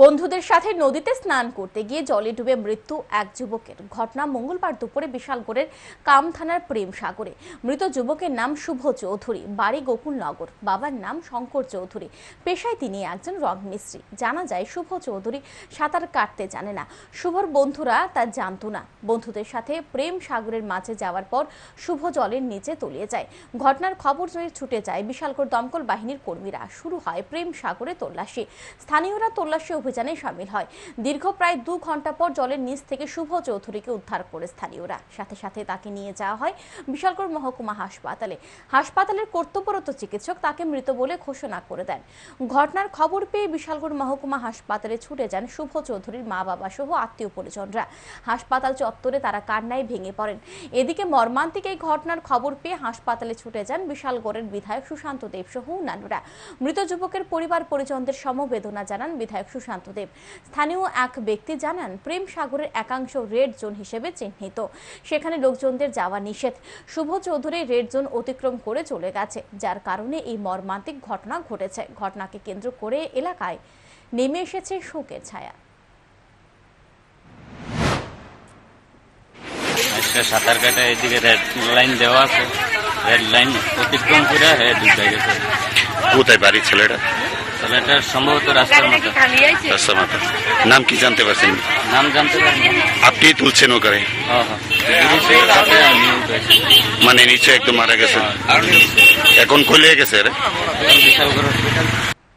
বন্ধুদের সাথে নদীতে স্নান করতে গিয়ে জলে ডুবে মৃত্যু এক যুবকের। ঘটনা মঙ্গলবার দুপুরে বিশালগড়ের কাম থানার প্রেম সাগরে। মৃত যুবকের নাম শুভ চৌধুরী, বাড়ি গোকুলনগর। বাবার নাম শঙ্কর চৌধুরী। পেশায় তিনি একজন রং মিস্ত্রি। জানা যায়, শুভ চৌধুরী সাঁতার কাটতে জানে না। শুভর বন্ধুরা তা জানতো না। বন্ধুদের সাথে প্রেম সাগরের মাঝে যাওয়ার পর শুভ জলের নিচে তলিয়ে যায়। ঘটনার খবর পেয়ে ছুটে যায়, বিশালগড় দমকল বাহিনীর কর্মীরা শুরু হয় প্রেম সাগরে তল্লাশি। স্থানীয়রা তল্লাশি অভিযানে সামিল হয়। দীর্ঘ প্রায় দু ঘণ্টা পর জলের নিচ থেকে শুভ চৌধুরীকে উদ্ধার করে স্থানীয়রা। সাথে সাথে তাকে নিয়ে যাওয়া হয় বিশালগড় মহকুমা হাসপাতালে। হাসপাতালের কর্তব্যরত চিকিৎসক তাকে মৃত বলে ঘোষণা করে দেন। ঘটনার খবর পেয়ে বিশালগড় মহকুমা হাসপাতালে ছুটে যান শুভ চৌধুরীর মা বাবা সহ আত্মীয় পরিজনরা। হাসপাতাল চত্বরে তারা কান্নায় ভেঙে পড়েন। এদিকে মর্মান্তিক এই ঘটনার খবর পেয়ে হাসপাতালে ছুটে যান বিশালগড়ের বিধায়ক সুশান্ত দেব সহ অন্যান্যরা। মৃত যুবকের পরিবার পরিজনদের সমবেদনা জানান বিধায়ক সুশান্ত দেব। স্থানীয় এক ব্যক্তি জানান প্রেম সাগরের একাংশ রেড জোন হিসেবে চিহ্নিত। সেখানে লোকজনদের যাওয়া নিষেধ। শুভ চৌধুরী রেড জোন অতিক্রম করে চলে গেছে যার কারণে এই মর্মান্তিক ঘটনা ঘটেছে। ঘটনাকে কেন্দ্র করে এলাকায় নেমে এসেছে শোকের ছায়া। আজকে সাঁতার কাটা এদিকে রেড লাইন দেওয়া আছে। রেড লাইন অতিক্রম করে ঢুকে গেছে। কোথায় বাড়ি ছেলেটা? তাহলে এটা সম্ভবত রাস্তার মতো রাস্তা মাথা নাম কি জানতে পারছেন? নাম জানতে পারিনি আপনি তুলছেন ওখানে? হ্যাঁ হ্যাঁ। মানে নিচে একদম মারা গেছে এখন খুলে গেছে রে হসপিটাল